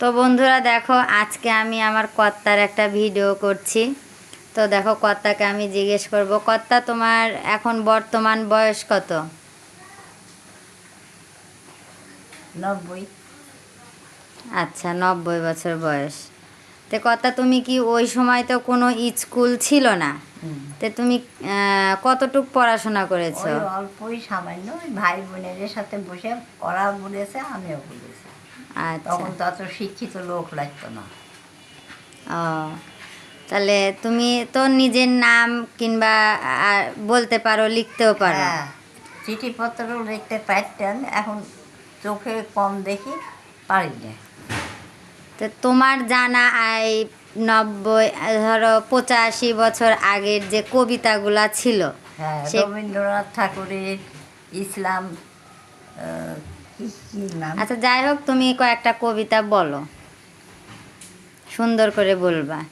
তো বন্ধুরা দেখো আজকে আমি আমার কর্তার একটা ভিডিও করছি। তো দেখো কর্তাকে আমি জিজ্ঞেস করব কর্তা তোমার এখন বর্তমান বয়স কত? নব্বই। আচ্ছা নব্বই বছর বয়স। তো কর্তা তুমি কি ওই সময় তো কোনো স্কুল ছিল না? তো তুমি কতটুক পড়াশোনা করেছ? অল্পই সামান্য ভাই বোনের সাথে বসে ওরা বলেছে আমিও বলেছি। তখন তো অত শিক্ষিত লোক লাগতো না। ও তাহলে তুমি তো নিজের নাম কিংবা বলতে পারো লিখতেও পারো। হ্যাঁ চিঠিপত্র লিখতে পারতেন এখন চোখে কম দেখি পারি না তো তোমার জানা এই নব্বই ধরো পঁচাশি বছর আগের যে কবিতাগুলা ছিল হ্যাঁ রবীন্দ্রনাথ ঠাকুরের ইসলাম আচ্ছা যাই হোক তুমি কয়েকটা কবিতা বলো। সুন্দর করে বলবা।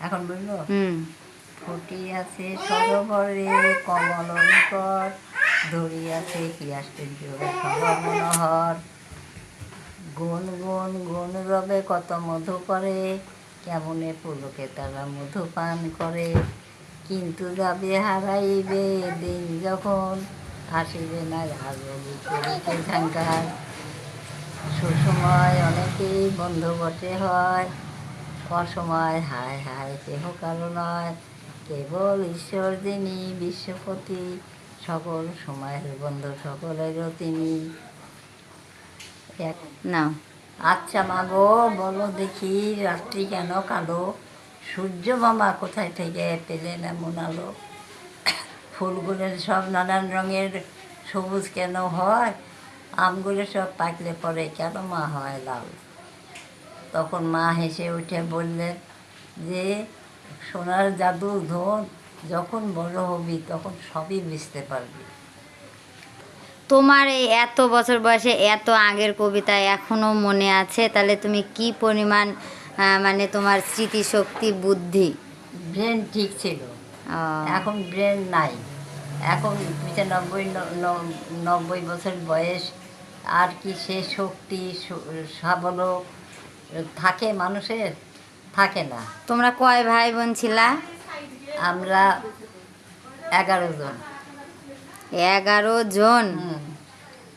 এখন বলল? হুম। ফুটি আছে সরোবরে কমল নিকট। ধরি আছে কি আশ্চর্য মনোহর। গুণ গুণ গুণ রবে কত মধু করে। কেমনে পুলকে তারা মধু পান করে। কিন্তু যাবে হারাইবে দিন যখন আসিবে না ঝাঙ্কার সুসময় অনেকেই বন্ধু বটে হয়। অসময় হায় হায় কেহ কারও নয়। কেবল ঈশ্বর যিনি, বিশ্বপতি, সকল সময়ের বন্ধু, সকলেরও তিনি। এক না। আচ্ছা মা গো, বলো দেখি রাত্রি কেন কালো? সূর্য মামা কোথায় থেকে পেলেন এমন আলো? ফুলগুলোর সব নানান রঙের সবুজ কেন হয়? আমগুলো সব পাকলে পরে কেন মা হয় লাল? তখন মা হেসে উঠে বললেন যে সোনার জাদু ধন যখন বড় হবি তখন সবই বুঝতে পারবি। তোমার এই এত বছর বয়সে এত আগের কবিতা এখনও মনে আছে? তাহলে তুমি কি পরিমাণ মানে তোমার স্মৃতিশক্তি বুদ্ধি? ব্রেন ঠিক ছিল। এখন ব্রেন নাই। এখন পঁচানব্বই নব্বই বছর বয়স আর কি সে শক্তি স- সাবলক থাকে মানুষের? থাকে না। তোমরা কয় ভাই বোন ছিলা? আমরা এগারো জন। এগারো জন?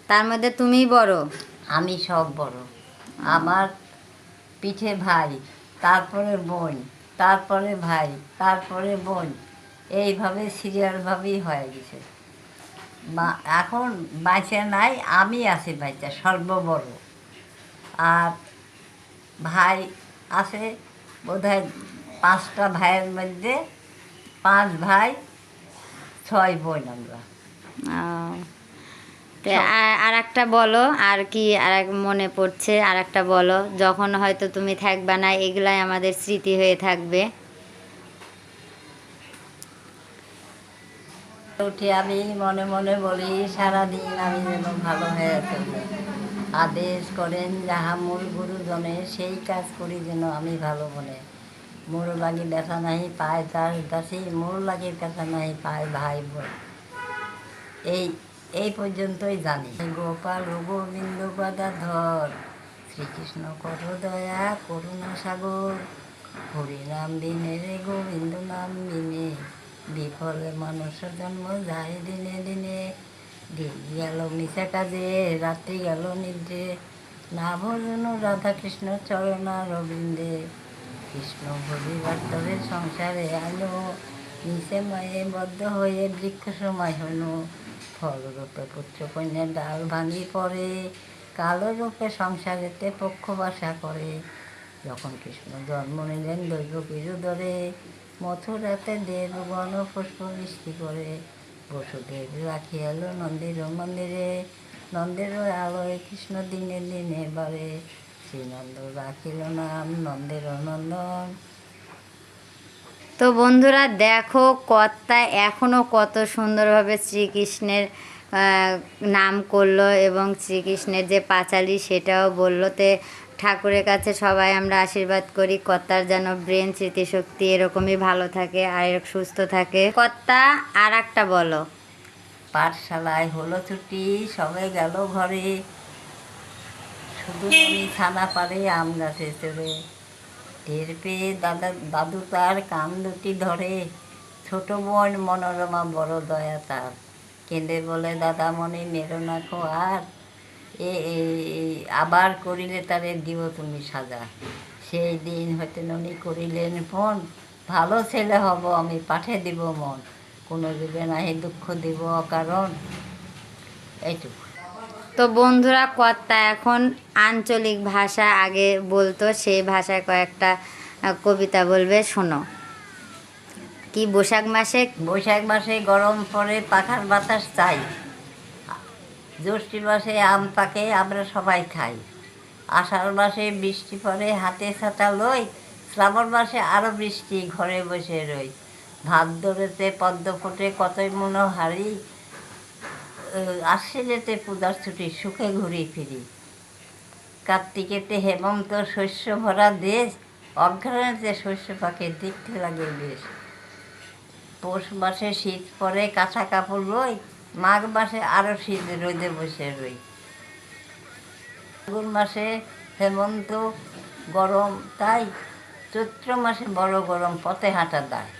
তার মধ্যে তুমি বড়? আমি সব বড়। আমার পিঠে ভাই তারপরে বোন তারপরে ভাই তারপরে বোন। এইভাবে সিরিয়ালভাবেই হয়ে গেছে। এখন বাঁচে নাই, আমি আছি বাচ্চা সর্ববড়। আর ভাই আছে, বোধহয় পাঁচটা ভাইয়ের মধ্যে পাঁচ ভাই, ছয় বোন আমরা। আর একটা বলো, আর কি আর এক মনে পড়ছে আর একটা বলো, যখন হয়তো তুমি থাকবে না, এগুলাই আমাদের স্মৃতি হয়ে থাকবে। উঠে আমি মনে মনে বলি, সারাদিন আমি যেন ভালো হয়ে থাকি আদেশ করেন, যাহা মূল গুরুজনে, সেই কাজ করি যেন আমি ভালো মনে। মোর লাগি ব্যথা নাই পায় তার দাসী মোর লাগি ব্যথা নাই পায় ভাই বোন। এই এই পর্যন্তই জানি। গোপাল গোবিন্দ গদাধর, শ্রীকৃষ্ণ কর দয়া করুণা সাগর, হরিনাম দিনে রে গোবিন্দ নাম দিনে বিফলে মানুষের জন্ম যায় দিনে দিনে। দিন গেল মিশা কাজে রাত্রি গেল নিদ্রে না ভজন রাধা কৃষ্ণ চরণা রবীন্দ্রে কৃষ্ণ ভজিবার তবে সংসারে আলো নিচে মায়ে বদ্ধ হয়ে বৃক্ষ সময় হলো ফলরূপে পুত্র কন্যা ডাল ভাঙি পড়ে কালো রূপে সংসারেতে পক্ষ বাসা করে যখন কৃষ্ণ জন্ম নিলেন দৈব কিছু ধরে মথুরাতে দেব পুষ্প বৃষ্টি করে বসুদেব রাখি এলো নন্দির মন্দিরে। নন্দের আলোয় কৃষ্ণ দিনে দিনে বাড়ে শ্রীনন্দ রাখিল নাম, নন্দের নন্দন। তো বন্ধুরা, দেখো কর্তা এখনও কত সুন্দরভাবে শ্রীকৃষ্ণের নাম করল এবং শ্রীকৃষ্ণের যে পাঁচালি সেটাও বলল। তে ঠাকুরের কাছে সবাই আমরা আশীর্বাদ করি, কর্তার যেন ব্রেন স্মৃতিশক্তি এরকমই ভালো থাকে আর সুস্থ থাকে। কর্তা আর একটা বলো। পাঠশালায় হলো ছুটি, সবাই গেল ঘরে। শুধু ছানা পারে আম গাছে চড়ে। টের পেয়ে দাদা, দাদু তার কান দুটি ধরে। ছোট বোন মনোরমা বড় দয়া তার। কেঁদে বলে, দাদা মনে মেরো না খো আর আবার করিলে তারে দিও তুমি সাজা। সেই দিন হইতে ননি করিলেন ফোন ভালো ছেলে হব আমি পাঠে দিব মন। কোনো দিবে নাহি দুঃখ দিব অকারণ। এইটুকু। তো বন্ধুরা কর্তা এখন আঞ্চলিক ভাষা আগে বলতো সেই ভাষায় কয়েকটা কবিতা বলবে শোনো। কি বৈশাখ মাসে? বৈশাখ মাসে গরম পরে পাখার বাতাস চাই। জ্যৈষ্ঠী মাসে আম পাকে, আমরা সবাই খাই। আষাঢ় মাসে বৃষ্টি পড়ে, হাতে ছাতা লই, শ্রাবণ মাসে আরও বৃষ্টি, ঘরে বসে রই। ভাদ্রেতে পদ্ম ফোটে কতই মনোহারি আশ্বিনেতে পূজার ছুটি, সুখে ঘুরি ফিরি। কার্তিকেতে হেমন্ত শস্য ভরা দেশ, অঘ্রাণেতে শস্য পাকে, দেখতে লাগে বেশ। পৌষ মাসে শীত পরে কাঁচা কাপড় রই মাঘ মাসে আরও শীত, রোদে বসে রই। ফাগুন মাসে হেমন্ত গরম, তাই চৈত্র মাসে বড় গরম, পথে হাঁটা দায়।